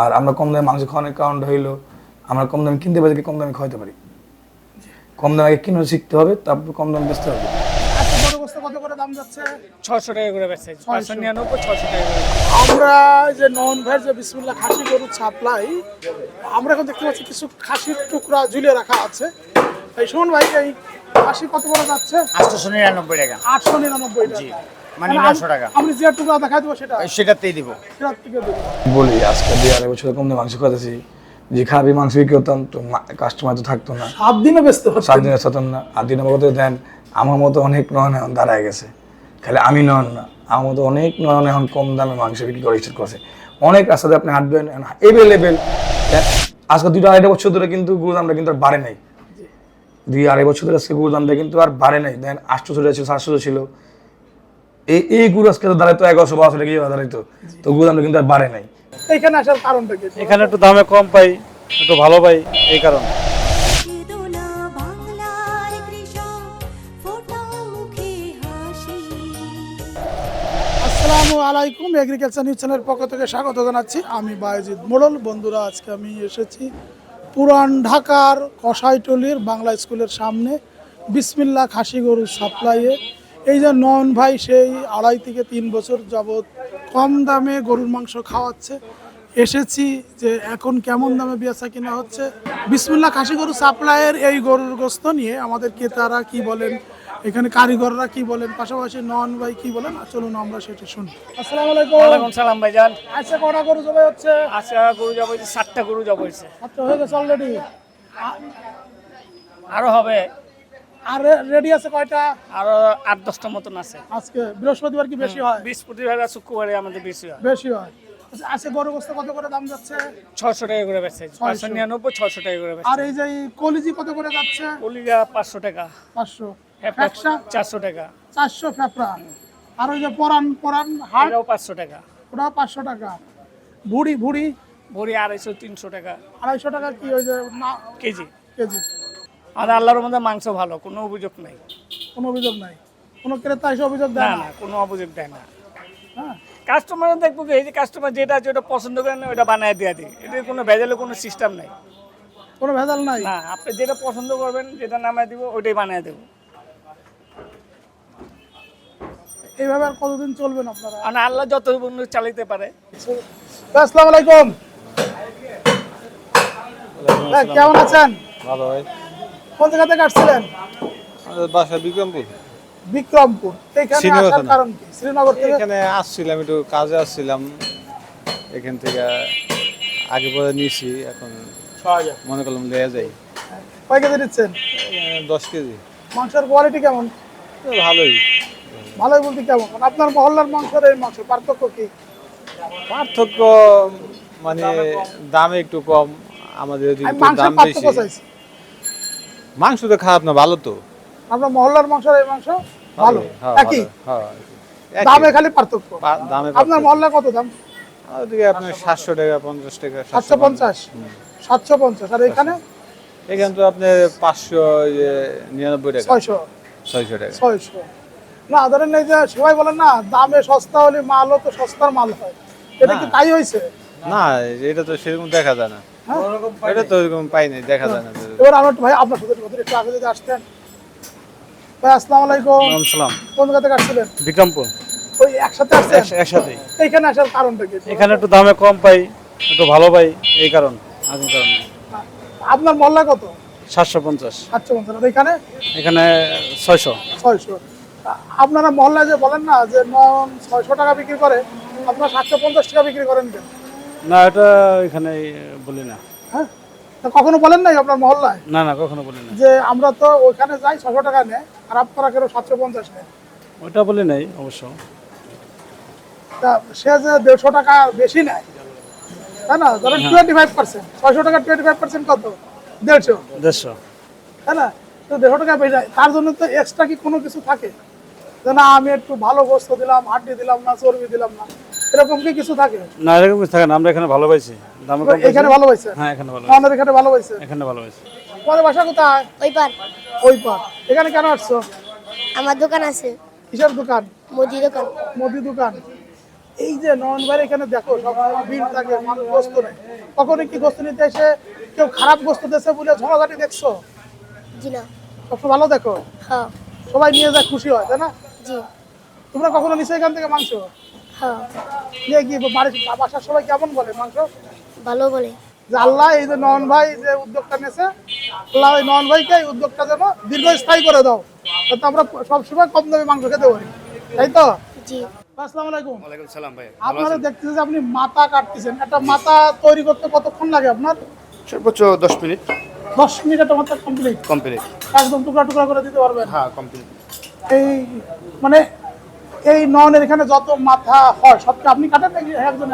আর আমরা কম দামে মাংস খাওয়ানোর কারণটা হইল আমরা কম দামে কিনতে পারি কম দামে খাওয়াতে পারি। কম দামে আগে কিনে শিখতে হবে তারপর কম দামে বেচতে হবে। আচ্ছা বড় গোস্ত কত করে দাম যাচ্ছে? ছশো টাকা করে বেচছে পাঁচশো নিরানব্বই ছশো টাকা করে আমরা যে নন ভেজ যে বিসমুল্লাহ খাসি গরুর সাপ্লাই আমরা এখন দেখতে পাচ্ছি কিছু খাসির টুকরা ঝুলিয়ে রাখা আছে। এই শোন ভাই এই খাসি কত করে যাচ্ছে? নিরানব্বই টাকা। আটশো নিরানব্বই টাকা। মানে মানে নশো টাকা। আমি যে টুকরা দেখাই দেবো সেটা। সেটাতেই দিব। বলি আজকে দিয়ে আড়াই বছর কম মাংস খাওয়াতেছি। যে খাবি মাংস বিক্রি করতাম তো কাস্টমার তো থাকতো না। সাত দিনে ব্যস্ত সাত দিনের সতন না। আর দিন আমাকে দেন আমার মতো অনেক নয়ন এখন দাঁড়ায় গেছে। খালি আমি নন না আমার মতো অনেক নয়ন এখন কম দামে মাংস বিক্রি করে স্টার্ট করছে। অনেক রাস্তাতে আপনি হাঁটবেন এভেলেবেল আজকে দুটো আড়াইটা বছর ধরে কিন্তু গুরু দামটা কিন্তু আর বাড়ে নাই। দুই আড়াই বছর ধরে আজকে গুরু দামটা কিন্তু আর বাড়ে নাই। দেন আটশোশো ছিল সাতশো ছিল। এই এই গুরু আজকে তো দাঁড়াইতো এগারোশো বারোশো টাকা দাঁড়াইতো। তো গুরু দামটা কিন্তু আর বাড়ে নাই। এখানে আসার কারণটা কি? এখানে একটু দামে কম পাই একটু ভালো পাই এই কারণে। আসসালামু আলাইকুম এগ্রিকালচার নিউজ চ্যানেলের পক্ষ থেকে স্বাগত জানাচ্ছি। আমি বায়জিৎ মোড়ল। বন্ধুরা আজকে আমি এসেছি পুরান ঢাকার কষাইটলির বাংলা স্কুলের সামনে। বিসমিল্লা খাসি গরু সাপ্লাইয়ে এই যে নন ভাই সেই আড়াই থেকে তিন বছর যাবৎ কম দামে গরুর মাংস খাওয়াচ্ছে। এসেছি যে এখন কেমন দামে বেচা কিনা হচ্ছে। বিসমিল্লা খাসি গরু সাপ্লাইয়ের এই গরুর গোস্ত নিয়ে আমাদের ক্রেতারা কি বলেন এখানে কারিগররা কি বলেন পাশাপাশি নন ভাই কি বলেন চলুন আমরা সেটা শুনি। আসসালামু আলাইকুম। ওয়ালাইকুম সালাম ভাইজান আচ্ছা কটা গরু জবাই হচ্ছে? আচ্ছা গরু যাব হয়েছে ষাটটা গরু যাব হয়েছে আচ্ছা হয়ে গেছে অলরেডি আরও হবে। আর রেডি আছে কয়টা? আরও আট দশটা মতন আছে। আজকে বৃহস্পতিবার কি বেশি হয়? বৃহস্পতিবার আর শুক্রবারে আমাদের বেশি হয়। বেশি হয়। আচ্ছা, গরু গোস্ত কত করে দাম যাচ্ছে? ছশো টাকা করে বেচছে পাঁচশো নিরানব্বই ছশো টাকা করে আর এই যে কলিজি কত করে যাচ্ছে? কলিজা পাঁচশো টাকা। পাঁচশো। ফ্যাপড়া চারশো টাকা। চারশো ফেপড়া আর ওই যে পরান পরান হাট? পাঁচশো টাকা। ওটা পাঁচশো টাকা। ভুড়ি ভুড়ি? ভরি আড়াইশো তিনশো টাকা। আড়াইশো টাকা কি ওই যে না কেজি। কেজি। আর আল্লাহর মধ্যে মাংস ভালো কোনো অভিযোগ নাই। কোনো অভিযোগ নাই। কোনো ক্রেতা এসে অভিযোগ দেয় না না? কোনো অভিযোগ দেয় না। হ্যাঁ। কাস্টমার দেখব এই যে কাস্টমার যেটা আছে ওটা পছন্দ করে না ওটা বানায় দিয়ে দিই এটার কোনো ভেজালের কোনো সিস্টেম নাই। কোনো ভেজাল নাই? না আপনি যেটা পছন্দ করবেন যেটা নামায় দিব ওইটাই বানায় দেবো। এইভাবে আর কতদিন চলবেন আপনারা? আর আল্লাহ যত বন্ধু চালাইতে পারে। আসসালামু আলাইকুম। কেমন আছেন? ভালো ভাই। কোন জায়গা থেকে আসছিলেন? বাসা বিক্রমপুর। বিক্রমপুর। এখানে আসার কারণ কি? শ্রীনগর থেকে এখানে আসছিলাম একটু কাজে আসছিলাম। এখান থেকে আগে পরে নিয়েছি এখন মনে করলাম লেয়া যাই কয় কেজি দশ কেজি। মাংসের কোয়ালিটি কেমন? ভালোই। ভালোই বলতে কেমন? মানে আপনার মহল্লার মাংসের এই মাংস পার্থক্য কি? পার্থক্য মানে দামে একটু কম আমাদের দাম বেশি। মাংস তো খারাপ না ভালো তো। আপনার মহল্লার মাংসের এই মাংস ভালো হ্যাঁ, একই। হ্যাঁ, দামে খালি পার্থক্য। দামে আপনার মহল্লা কত দাম? আমাদের দিকে আপনার সাতশো টাকা পঞ্চাশ টাকা সাতশো পঞ্চাশ? সাতশো পঞ্চাশ। আর এখানে? এখানে তো আপনার পাঁচশো নিরানব্বই টাকা। ছয়শো। ছয়শো টাকা। ছয়শো। না ধরেন এই যে সবাই বলেন না দামে সস্তা হলে মালও তো সস্তার মাল হয়। এটা কি তাই হয়েছে? না এটা তো সেরকম দেখা যায় না। এটা তো ওরকম পাই নাই দেখা যায় না এবার আমার একটু ভাই আপনার সাথে একটু আগে যদি আসতেন। ভাই আসসালামু আলাইকুম। সালাম কোন জায়গা থেকে আসছিলেন? বিক্রমপুর। ওই একসাথে আসছেন? আসার কারণটা কি? এখানে একটু দামে কম পাই একটু ভালো পাই এই কারণ কারণ। আপনার মহল্লা কত? সাতশো পঞ্চাশ। সাতশো পঞ্চাশ। এখানে এখানে ছয়শো। ছয়শো। আপনারা মহল্লায় যে বলেন না যে ছয়শো টাকা বিক্রি করে আপনারা সাতশো পঞ্চাশ টাকা বিক্রি করেন কেন? না এটা এখানে বলি না। হ্যাঁ? তা কখনো বলেন নাই আপনার মহল্লায়? না না কখনো বলি না যে আমরা তো ওইখানে যাই ছশো টাকা নেয় আর আপনারা কেন সাতশো পঞ্চাশ নেয়। ওইটা বলি নাই অবশ্য। তা সে যে দেড়শো টাকা বেশি নেয় তাই না? ধরেন টোয়েন্টি ফাইভ পার্সেন্ট ছয়শো টাকা টোয়েন্টি ফাইভ পার্সেন্ট কত? দেড়শো। দেড়শো। তাই না? তো দেড়শো টাকা বেশি যায় তার জন্য তো এক্সট্রা কি কোনো কিছু থাকে? যে না আমি একটু ভালো গোস্ত দিলাম হাড্ডি দিলাম না চর্বি দিলাম না। এরকম কি কিছু থাকে? না এরকম কিছু থাকে না আমরা এখানে ভালো পাইছি দামে কম এখানে। ভালো পাইছে হ্যাঁ এখানে ভালো আমাদের এখানে ভালো পাইছে এখানে ভালো পাইছি তোমাদের বাসা কোথায়? ওই পার ওই পার এখানে কেন আসছো? আমার দোকান আছে। কিসের দোকান? মুদি দোকান। মুদি দোকান। এই যে নয়ন ভাই এখানে দেখো সব ভিড় থাকে মানুষ গোস্ত নেই। কখনো কি গোস্ত নিতে এসে কেউ খারাপ গোস্ত দিয়েছে বলে ঝগড়াঝাটি দেখছ? জি না। সবসময় ভালো দেখো? হ্যাঁ। সবাই নিয়ে যায় খুশি হয় তাই না? জি। তোমরা কখনো নিশ্চয় এখান থেকে মাংস? হ্যাঁ। নিয়ে গিয়ে বাড়ির বাসার সবাই কেমন বলে? মাংস? ভালো বলে। যে আল্লাহ এই যে নয়ন ভাই যে উদ্যোগটা নিয়েছে আল্লাহ ওই নয়ন ভাইকে এই উদ্যোগটা যেন দীর্ঘস্থায়ী করে দাও যাতে আমরা সবসময় কম দামে মাংস খেতে পারি। তাই তো? জি। আসসালামু আলাইকুম। ওয়ালাইকুম সালাম ভাই আপনারা দেখতেছেন যে আপনি মাথা কাটতেছেন। একটা মাথা তৈরি করতে কতক্ষণ লাগে আপনার? সর্বোচ্চ দশ মিনিট। দশ মিনিট একটা মাথা কমপ্লিট কমপ্লিট একদম টুকরা টুকরা করে দিতে পারবেন? হ্যাঁ কমপ্লিট এই মানে এই নয়নের এখানে যত মাথা হয় আপনি কাটেন নাকি একজন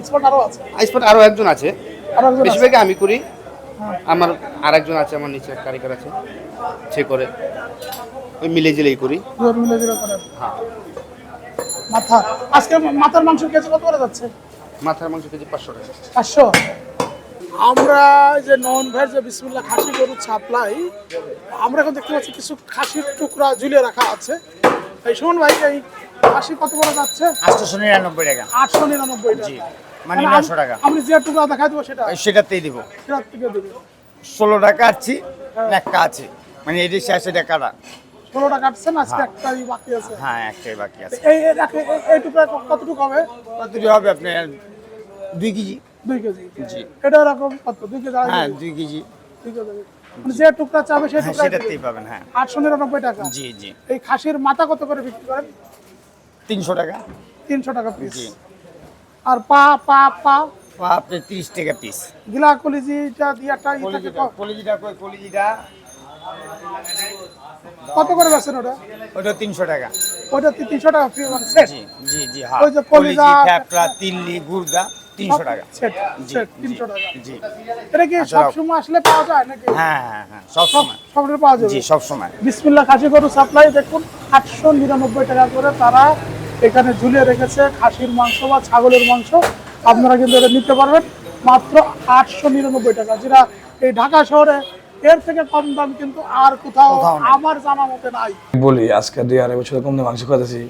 এক্সপার্ট আছে আরও একজন আছে। একজন আমি করি। আমার আর একজন আছে আমার নিচে এক কারিগর আছে। সে করে। ওই মিলে জিলেই করি। মিলে জিলে করেন মাথা। আজকে মাথার মাংস কেজি কত করে যাচ্ছে? মাথার মাংস কেজি পাঁচশো টাকা। পাঁচশো? আমরা যে নন ভেজ যে বিসমুল্লাহ খাসি গরুর সাপ্লাই আমরা এখন দেখতে পাচ্ছি কিছু খাসির টুকরা ঝুলিয়ে রাখা আছে। এই শোন ভাই এই খাসি কত করে যাচ্ছে? আটশোশো নিরানব্বই টাকা। আটশো নিরানব্বই টাকা। মানে নশো টাকা। আপনি যে টুকরা দেখাই দেবো সেটা। সেটাতেই দিব। সেটার থেকে দেবে। ষোলো টাকা আছি একটা আছে। মানে এটি শেষে টাকাটা ষোলোটা কাটছেন আজকে একটাই বাকি আছে। হ্যাঁ একটাই বাকি আছে। এই এই রাখে এই- এই টুকরা কতটুকু হবে? কতটি হবে আপনার? দুই কেজি। দুই কেজি। জি। এটা এরকম কত? দুই কেজি হ্যাঁ দুই কেজি। দুই কেজি। যে টুকরা চাবে সেই হ্যাঁ টুকরা সেটাতেই পাবেন হ্যাঁ। আটশো নিরানব্বই টাকা। জি জি। এই খাসির মাথা কত করে বিক্রি করেন? তিনশো টাকা। তিনশো টাকা পিস জি। আর পা পা পা? বা আপনার তিরিশ টাকা পিস গিলা কলিজিটা দিয়াটা কলিজিটা কই কলিজিটা? কত করে বেছেন ওটা? ওটা তিনশো টাকা। ওটা তিনশো টাকা? ফ্রি মানে জি জি জি হ্যাঁ। ওই যে কলিজি তিল্লি গুর্দা তিনশো টাকা। সেট জি সেট জি তিনশো টাকা। জি। এটা কি আচ্ছা। সবসময় আসলে পাওয়া যায় নাকি? হ্যাঁ হ্যাঁ হ্যাঁ সব সব পাওয়া যাবে? জি সব বিসমিল্লা খাসি গরু সাপ্লাই দেখুন আটশো নিরানব্বই টাকা করে তারা এখানে ঝুলিয়ে রেখেছে খাসির মাংস বা ছাগলের মাংস। আপনারা কিন্তু এটা নিতে পারবেন। মাত্র আটশো নিরানব্বই টাকা। যেটা এই ঢাকা শহরে এর থেকে কম দাম কিন্তু আর কোথাও আমার জানা মতে নাই। বলি আজকে দুই আড়াই বছর কম দিয়ে মাংস খাতেছি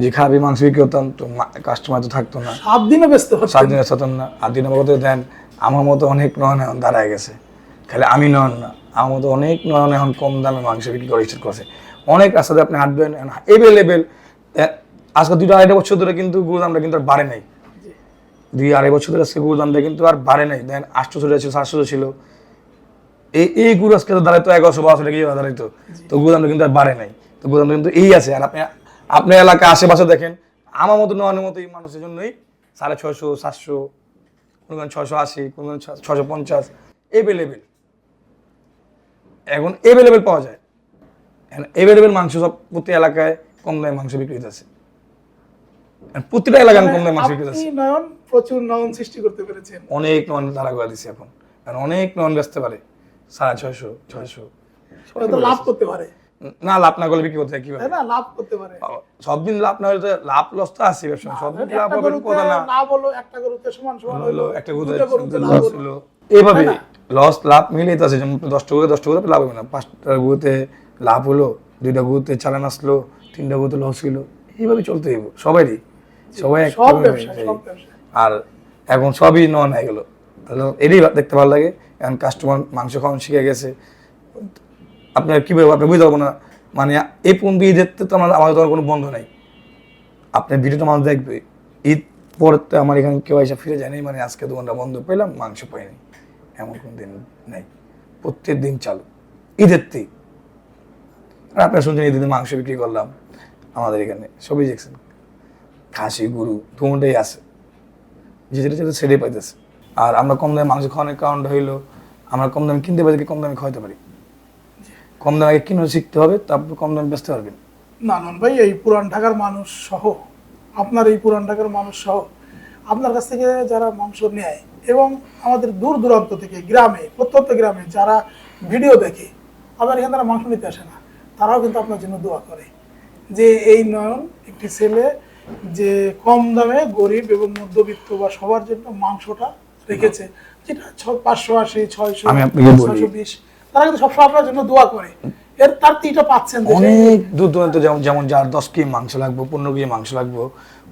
যে খাবি মাংস বিক্রি করতাম তো কাস্টমার তো থাকতো না। সাত দিনে ব্যস্ত সাত দিনের সাতান না। আর দিন আমাকে দেন আমার মতো অনেক নয়ন এখন দাঁড়ায় গেছে। খালি আমি নন না আমার মতো অনেক নয়ন এখন কম দামে মাংস বিক্রি করে স্টার্ট করছে। অনেক রাস্তাতে আপনি হাঁটবেন এভেলেবেল আজকে দুইটা আড়াইটা বছর ধরে কিন্তু গুরু দামটা কিন্তু আর বাড়ে নাই। দুই আড়াই বছর ধরে আজকে গুরু দামটা কিন্তু আর বাড়ে নাই। দেন আটশোশো ছিল সাতশো ছিল। এই এই গুরু আজকে তো দাঁড়াইতো এগারোশো বারোশো টাকা দাঁড়াইতো তো। গুরু দামটা কিন্তু আর বাড়ে নাই। তো গুরু দামটা কিন্তু এই আছে আর আপনি আপনার এলাকা আশেপাশে দেখেন আমার মতো নয়নের মতো এই মানুষের জন্যই সাড়ে ছশো সাতশো কোনো ছশো আশি কোনো ছশো পঞ্চাশ এভেলেবেল এখন এভেলেবেল পাওয়া যায়। এখন এভেলেবেল মাংস সব প্রতি এলাকায় কম দামে মাংস বিক্রি হচ্ছে প্রতিটা এলাকায় কম দামে মাংস বিক্রি হচ্ছে নয়ন প্রচুর নয়ন সৃষ্টি করতে পেরেছেন। অনেক নন ধারা করে দিছি এখন। কারণ অনেক নন বেচতে পারে। সাড়ে ছয়শো ছয়শো। লাভ করতে পারে। না লাভ না করলে বিক্রি করতে কীভাবে? না লাভ করতে পারে। সব দিন লাভ না হলে লাভ লস তো আছে ব্যবসা সব দিন লাভ হবে কথা না। লাভ হলো একটা গরুতে সমান সমান হলো হলো একটা গরুতে লস হলো। হলো এইভাবে লস লাভ মিলেই তো আছে যেমন দশটা গরুতে দশটা গরুতে লাভ হবে না। পাঁচটা গরুতে লাভ হলো দুইটা গরুতে চালান আসলো তিনটা গরুতে লস হইল। এইভাবে চলতে হইব সবারই। সবাই আর এখন সবই নন হয়ে গেলো তাহলে এরই দেখতে ভালো লাগে এখন কাস্টমার মাংস খাওয়ানো শিখে গেছে। আপনার কীভাবে আপনি বুঝতে পারব না। মানে এই পর্যন্ত ঈদের তো আমার আমাদের তখন কোনো বন্ধ নাই। আপনার ভিডিওটা মানুষ দেখবে। ঈদ পরে তো আমার এখানে কেউ এসে ফিরে যায়নি মানে আজকে দোকানটা বন্ধ পেলাম, মাংস পাইনি। এমন কোনো দিন নেই। প্রত্যেক দিন চালু। ঈদের থেকে আর আপনারা শুনছেন, ঈদের মাংস বিক্রি করলাম আমাদের এখানে। সবই দেখছেন। খাসি, গরু দুটাই আছে। যেটা যেটা ছেড়ে পাইতেছে। আর আমরা কম দামে মাংস খাওয়ানোর কারণটা হইল, আমরা কম দামে কিনতে পারি, কম দামে খাওয়াতে পারি। কম দামে আগে কিনে শিখতে হবে তারপর কম দামে বেচতে পারবেন। না নন ভাই এই পুরান ঢাকার মানুষ সহ আপনার এই পুরান ঢাকার মানুষ সহ আপনার কাছ থেকে যারা মাংস নেয় এবং আমাদের দূর দূরান্ত থেকে গ্রামে প্রত্যন্ত গ্রামে যারা ভিডিও দেখে আবার এখানে তারা মাংস নিতে আসে না তারাও কিন্তু আপনার জন্য দোয়া করে যে এই নয়ন একটি ছেলে যে কম দামে গরিব এবং মধ্যবিত্ত বা সবার জন্য মাংসটা রেখেছে যেটা ছ- পাঁচশো আশি ছয়শো ছয়শো বিশ। তারা কিন্তু সবসময় আপনার জন্য দোয়া করে। এর তার তিনটা পাচ্ছেন অনেক দূর দূরান্ত যেমন যেমন যার দশ কেজি মাংস লাগবে, পনেরো কেজি মাংস লাগবে,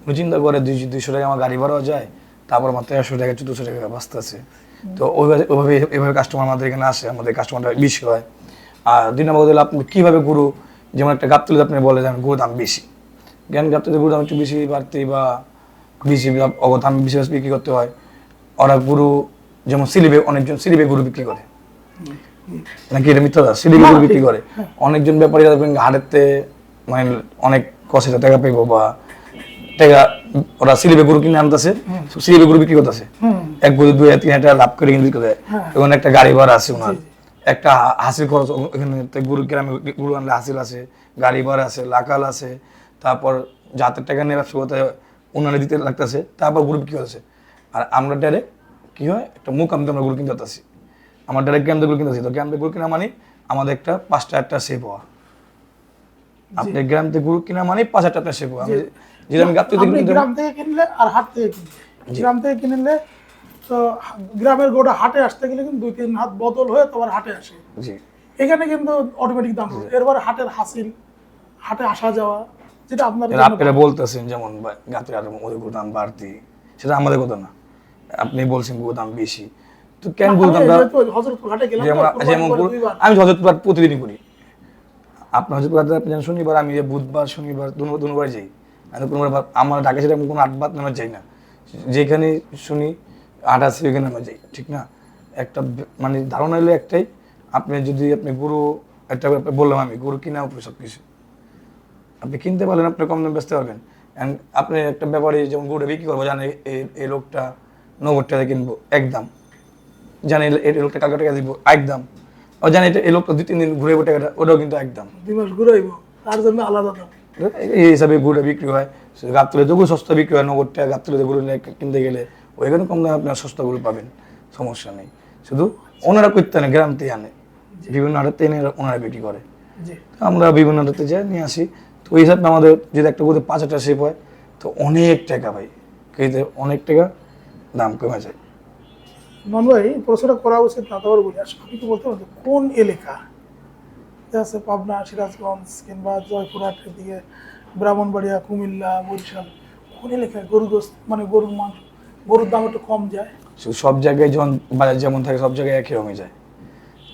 উনি চিন্তা করে দুইশো টাকা আমার গাড়ি ভাড়াও যায়, তারপর মাত্র একশো টাকা, চোদ্দশো টাকা বাঁচতে আছে। তো ওইভাবে ওইভাবে এভাবে কাস্টমার আমাদের এখানে আসে, আমাদের কাস্টমারটা বেশি হয়। আর দুই নম্বর হলো আপনি কীভাবে গরু যেমন একটা গাবতলি আপনি বলে যে গরুর দাম বেশি। জ্ঞান গাবতলি গরুর দাম একটু বেশি বাড়তি বা বেশি দাম বেশি বিক্রি করতে হয়। ওরা গরু যেমন সিলিবে অনেকজন সিলিবে গরু বিক্রি করে। নাকি এটা মিথ্যা গরু বিক্রি করে। অনেকজন ব্যাপারী দেখবেন হাটেতে মানে অনেক কষে টাকা পাইবো বা টাকা ওরা সিলিবে গরু কিনে আনতেছে সিলিবে গরু বিক্রি করতেছে। এক গরু দুই তিন হাজার লাভ করে কিনে বিক্রি করে। ওখানে একটা গাড়ি ভাড়া আছে ওনার। একটা হা- হাসিল খরচ তো গরু গ্রামে গরু আনলে হাসিল আছে গাড়ি ভাড়া আছে লাকাল আছে তারপর জাতের টাকা নিয়ে ব্যবসা করতে ওনারা দিতে লাগতেছে তারপর গরু বিক্রি করতেছে। আর আমরা ডাইরেক্ট কি হয় একটা মুখ আমতে আমরা গরু কিনতে পারতেছি আমার ডাইরেক্ট গ্রাম থেকে কিনতেছি। তো গ্রাম থেকে কিনা মানে আমাদের একটা পাঁচটা একটা সেভ হওয়া। আপনি গ্রাম থেকে গরু কিনা মানে পাঁচ হাজার টাকা সেভ হওয়া। আমি যেটা আমি গাপ্তি থেকে আপনি গ্রাম থেকে কিনলে আর হাট থেকে কিনলে। গ্রাম থেকে কিনলে তো গ্রামের গোটা হাটে আসতে গেলে কিন্তু দুই তিন হাত বদল হয়ে তোমার হাটে আসে। জি। এখানে কিন্তু অটোমেটিক দাম। হাটের হাসিল হাটে আসা যাওয়া যেটা আপনার আপনারা বলতেছেন যেমন গাতের আর ওদের গরুর দাম বাড়তি সেটা আমাদের কথা না। আপনি বলছেন গরুর দাম বেশি। তো কেন গেলাম যেমন যেমন। আমি হজরতপুর প্রতিদিনই করি আপনার হজরতপুর আপনি জানেন শনিবার আমি যে বুধবার শনিবার দুবার যাই। আমি কোনো আমার ঢাকা সেটা কোনো আটবাদ নামে যাই না। যেখানে শুনি আট আছে ওইখানে আমরা যাই ঠিক না? একটা মানে ধারণা হলো একটাই আপনি যদি আপনি গুরু একটা বললাম আমি গুরু কিনা উপরে সব কিছু আপনি কিনতে পারলেন আপনি কম দামে বেচতে পারবেন। And আপনি একটা ব্যাপারে যেমন গরুটা বিক্রি করব জানেন এই- লোকটা টাকা কিনবো একদম। জানি এই লোকটা কালকে টাকা দিব একদম। ও জানি এটা এই লোকটা দুই তিন দিন ঘুরে টাকাটা ওটাও কিন্তু একদম। দুই মাস ঘুরাইব তার জন্য আলাদা দাম। এই হিসাবে গরুটা বিক্রি হয়। গাবতলে তো সস্তা বিক্রি হয় নগদ টাকা গাবতলে নিয়ে কিনতে গেলে ওইখানে কম দামে আপনার সস্তা গরু পাবেন সমস্যা নেই। শুধু ওনারা করতে না গ্রাম থেকে আনে বিভিন্ন হাটের এনে ওনারা বিক্রি করে। আমরা বিভিন্ন হাটেতে যাই নিয়ে আসি। তো ওই হিসাবে আমাদের যদি একটা গরু পাঁচ হাজার শেপ হয় তো অনেক টাকা ভাই কেজিতে অনেক টাকা দাম কমে যায়। মন ভাই প্রশ্নটা করা উচিত না তারপর বলি আসলে আপনি কি বলতে পারেন কোন এলাকা? আছে পাবনা, সিরাজগঞ্জ কিংবা জয়পুরহাটের দিকে ব্রাহ্মণবাড়িয়া, কুমিল্লা, বরিশাল। কোন এলাকায় গরু মানে গরুর মাংস গরুর দাম একটু কম যায়? সব জায়গায় যেমন বাজার যেমন থাকে, সব জায়গায় একই রকমই যায়।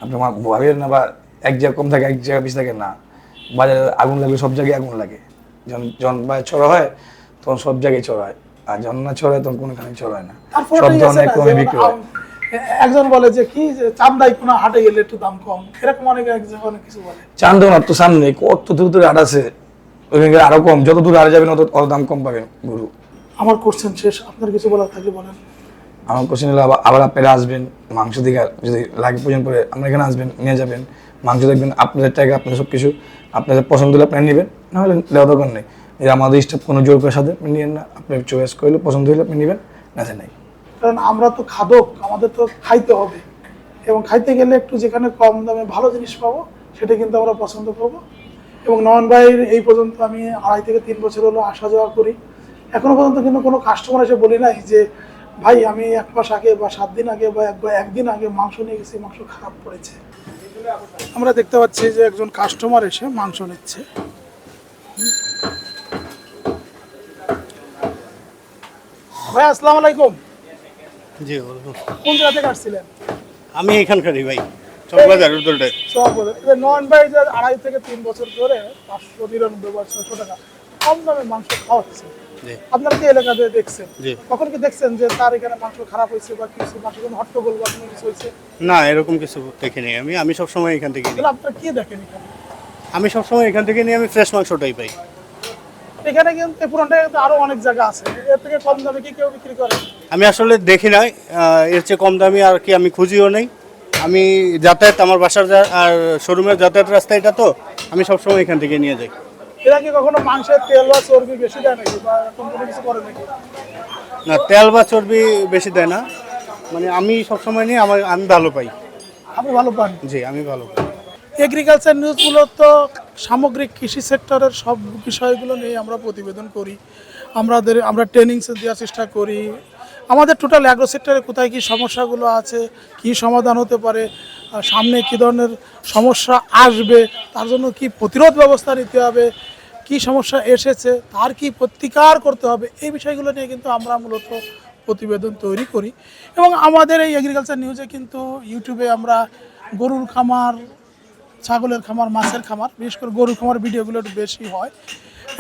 আপনি মা- ভাবেন না বা এক জায়গায় কম থাকে, এক জায়গায় বেশি থাকে, না। বাজারে আগুন লাগলে সব জায়গায় আগুন লাগে। যখন যখন বাজার ছড়া হয়, তখন সব জায়গায় ছড়া হয়। আর যখন না ছড়ায় তখন কোনোখানে ছড়ায় না সব ধরনের কমে বিক্রি হয়। একজন বলে যে কি যে চান্দাই কোনো হাটে গেলে একটু দাম কম। এরকম অনেক একজন অনেক কিছু বলে। চান্দন তো সামনে কত দূর দূরে হাট আছে ওইখানে আরও কম। যত দূর হাটে যাবেন অত দাম কম পাবেন গরু। আমার কোশ্চেন শেষ। আপনার কিছু বলার থাকলে বলেন। আমার কোশ্চেন হলো আবার আবার আপনারা আসবেন মাংস দিকে যদি লাগে প্রয়োজন পড়ে আপনার এখানে আসবেন নিয়ে যাবেন। মাংস দেখবেন আপনাদের টাকা আপনাদের সব কিছু আপনাদের পছন্দ হলে আপনি নেবেন নাহলে দেওয়া দরকার নেই। এই আমাদের স্টাফ কোনো জোর করে সাথে আপনি নিয়েন না। আপনার চয়েস করলে পছন্দ হলে আপনি নেবেন, না নেই। কারণ আমরা তো খাদক, আমাদের তো খাইতে হবে। এবং খাইতে গেলে একটু যেখানে কম দামে ভালো জিনিস পাবো, সেটা কিন্তু আমরা পছন্দ করব। এবং নয়ন ভাইয়ের এই পর্যন্ত আমি আড়াই থেকে তিন বছর হলো আসা যাওয়া করি। এখনও পর্যন্ত কিন্তু কোনো কাস্টমার এসে বলি নাই যে, ভাই, আমি এক মাস আগে বা সাত দিন আগে বা এক- বা একদিন আগে মাংস নিয়ে গেছি, মাংস খারাপ পড়েছে। আমরা দেখতে পাচ্ছি যে একজন কাস্টমার এসে মাংস নিচ্ছে। ভাই আসসালামু আলাইকুম। জি কোন জায়গা থেকে আসছিলেন? আমি এখানকারই ভাই চকবাজার যে আড়াই থেকে তিন বছর ধরে পাঁচশো নিরানব্বই বা ছয়শো টাকা কম দামে মাংস খাওয়াচ্ছে। আপনারা কি এলাকাতে দেখছেন। কখন কি দেখছেন যে তার এখানে মাংস খারাপ হয়েছে বা কিছু মাংস কোনো হট্টগোল বা কোনো কিছু হয়েছে? না এরকম কিছু দেখিনি আমি। আমি সবসময় এখান থেকে আপনারা কি দেখেন এখানে? আমি সবসময় এখান থেকে নিয়ে আমি ফ্রেশ মাংসটাই পাই। এখানে কিন্তু পুরানটায় কিন্তু আরও অনেক জায়গা আছে। এর থেকে কম দামে কি কেউ বিক্রি করে? আমি আসলে দেখি নাই এর চেয়ে কম দামি আর কি আমি খুঁজিও নেই। আমি যাতায়াত আমার বাসার যা- আর শোরুমের যাতায়াত রাস্তা এটা তো আমি সবসময় এখান থেকে নিয়ে যাই। এরা কি কখনো মাংসের তেল বা চর্বি বেশি দেয় নাকি? বা কোনো কিছু করে নাকি? না তেল বা চর্বি বেশি দেয় না। মানে আমি সবসময় নিয়ে আমার আমি ভালো পাই। আপনি ভালো পান? জি আমি ভালো পাই। এগ্রিকালচার নিউজ মূলত সামগ্রিক কৃষি সেক্টরের সব বিষয়গুলো নিয়ে আমরা প্রতিবেদন করি। আমাদের, আমরা ট্রেনিংস দেওয়ার চেষ্টা করি। আমাদের টোটাল অ্যাগ্রো সেক্টরে কোথায় কী সমস্যাগুলো আছে, কী সমাধান হতে পারে সামনে কী ধরনের সমস্যা আসবে, তার জন্য কি প্রতিরোধ ব্যবস্থা নিতে হবে, কি সমস্যা এসেছে, তার কি প্রতিকার করতে হবে, এই বিষয়গুলো নিয়ে কিন্তু আমরা মূলত প্রতিবেদন তৈরি করি। এবং আমাদের এই এগ্রিকালচার নিউজে কিন্তু ইউটিউবে আমরা গরুর খামার ছাগলের খামার, মাছের খামার, বিশেষ করে গরুর খামার ভিডিওগুলো একটু বেশি হয়।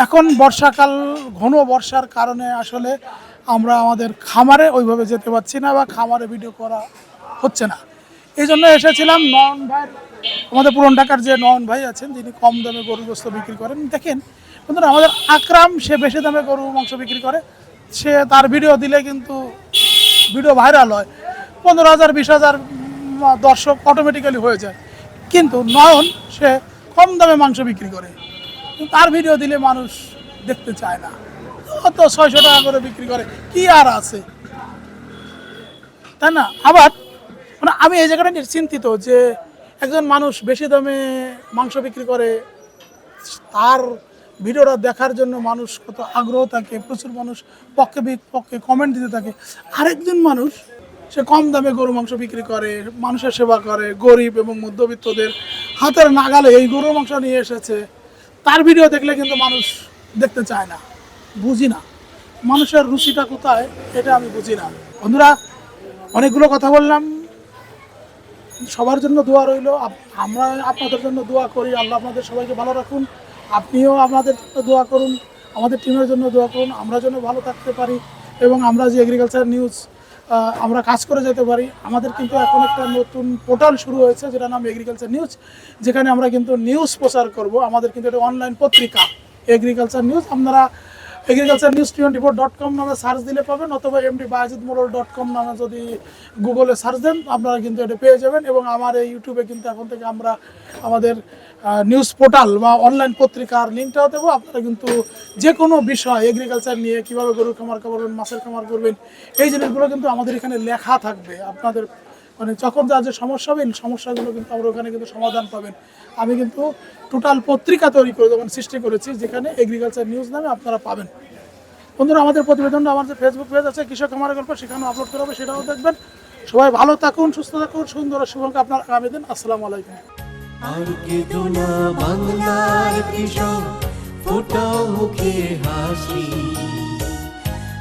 এখন বর্ষাকাল, ঘন বর্ষার কারণে আসলে আমরা আমাদের খামারে ওইভাবে যেতে পারছি না বা খামারে ভিডিও করা হচ্ছে না। এই জন্য এসেছিলাম নয়ন ভাইয়ের আমাদের পুরন ঢাকার যে নয়ন ভাই আছেন, যিনি কম দামে গরু গোস্ত বিক্রি করেন। দেখেন, বন্ধুরা, আমাদের আকরাম, সে বেশি দামে গরু মাংস বিক্রি করে। সে তার ভিডিও দিলে কিন্তু ভিডিও ভাইরাল হয়। পনেরো হাজার, বিশ হাজার দর্শক অটোমেটিক্যালি হয়ে যায়। কিন্তু নয়ন, সে কম দামে মাংস বিক্রি করে। তার ভিডিও দিলে মানুষ দেখতে চায় না। অত ছয়শো টাকা করে বিক্রি করে, কি আর আছে? তাই না? আবার মানে আমি এই জায়গাটা চিন্তিত যে একজন মানুষ বেশি দামে মাংস বিক্রি করে, তার ভিডিওটা দেখার জন্য মানুষ কত আগ্রহ থাকে, প্রচুর মানুষ পক্ষে বিপক্ষে কমেন্ট দিতে থাকে। আরেকজন মানুষ সে কম দামে গরু মাংস বিক্রি করে, মানুষের সেবা করে, গরিব এবং মধ্যবিত্তদের হাতের নাগালে এই গরু মাংস নিয়ে এসেছে। তার ভিডিও দেখলে কিন্তু মানুষ দেখতে চায় না, বুঝি না। মানুষের রুচিটা কোথায়, এটা আমি বুঝি না। বন্ধুরা, অনেকগুলো কথা বললাম। সবার জন্য দোয়া রইল। আমরা আপনাদের জন্য দোয়া করি। আল্লাহ আপনাদের সবাইকে ভালো রাখুন। আপনিও আমাদের জন্য দোয়া করুন। আমাদের টিমের জন্য দোয়া করুন। আমরা যেন ভালো থাকতে পারি। এবং আমরা যে এগ্রিকালচার নিউজ আমরা কাজ করে যেতে পারি। আমাদের কিন্তু এখন একটা নতুন পোর্টাল শুরু হয়েছে যেটা নাম এগ্রিকালচার নিউজ যেখানে আমরা কিন্তু নিউজ প্রচার করব। আমাদের কিন্তু এটা অনলাইন পত্রিকা এগ্রিকালচার নিউজ আপনারা agriculture news twenty four dot com নামে সার্চ দিলে পাবেন, অথবা এমডি বায়াজিদ মোড়ল ডট কম নামে যদি গুগলে সার্চ দেন, আপনারা কিন্তু এটা পেয়ে যাবেন। এবং আমার এই ইউটিউবে কিন্তু এখন থেকে আমরা আমাদের নিউজ পোর্টাল বা অনলাইন পত্রিকার লিঙ্কটাও দেবো। আপনারা কিন্তু যে কোনো বিষয় এগ্রিকালচার নিয়ে কীভাবে গরুর খামার করবেন মাছের খামার করবেন, এই জিনিসগুলো কিন্তু আমাদের এখানে লেখা থাকবে। আপনাদের মানে যখন যা যে সমস্যা হবে, সমস্যাগুলো কিন্তু আমরা ওখানে কিন্তু সমাধান পাবেন। আমি কিন্তু টোটাল পত্রিকা তৈরি করে যেমন সৃষ্টি করেছি, যেখানে এগ্রিকালচার নিউজ নামে আপনারা পাবেন। বন্ধুরা, আমাদের প্রতিবেদনটা আমার যে ফেসবুক পেজ আছে, কৃষক আমার গল্প সেখানে আপলোড করা হবে, সেটাও দেখবেন। সবাই ভালো থাকুন, সুস্থ থাকুন, সুন্দর শুভঙ্কা আপনার আগামী দিন। আসসালামু আলাইকুম। আর কেঁদো না বাংলার কৃষক, ফোটাও মুখে হাসি।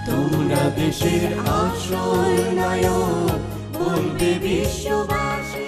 তোমরা দেশের আশ্রয় নায়ক বলবে বিশ্ববাসী।